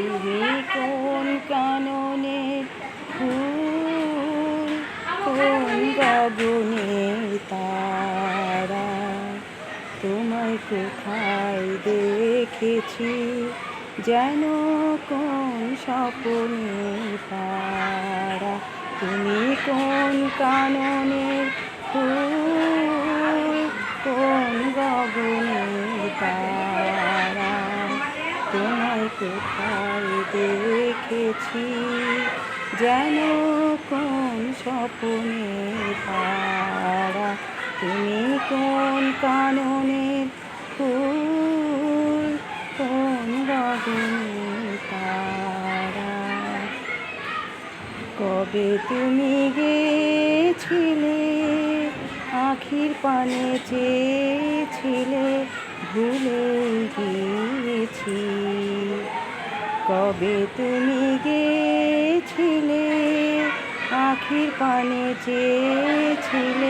তুমি কোন কাননে ফুল, কোন গগনের তারা? তোমায় কোথায় দেখেছি যেন কোন স্বপ্নে পারা তুমি কোন কাননের ফুল, কোন গগনের তারা? কোথায় দেখেছি যেন কোন স্বপ্নে পারা তুমি কোন কাননের ফুল, কোন গগনের তারা? কবে তুমি গেছিলে, আখির পানে চেয়েছিলে ভুলে গিয়েছি। কবে তুমি গেছিলে? আখির পানে চেয়েছিলে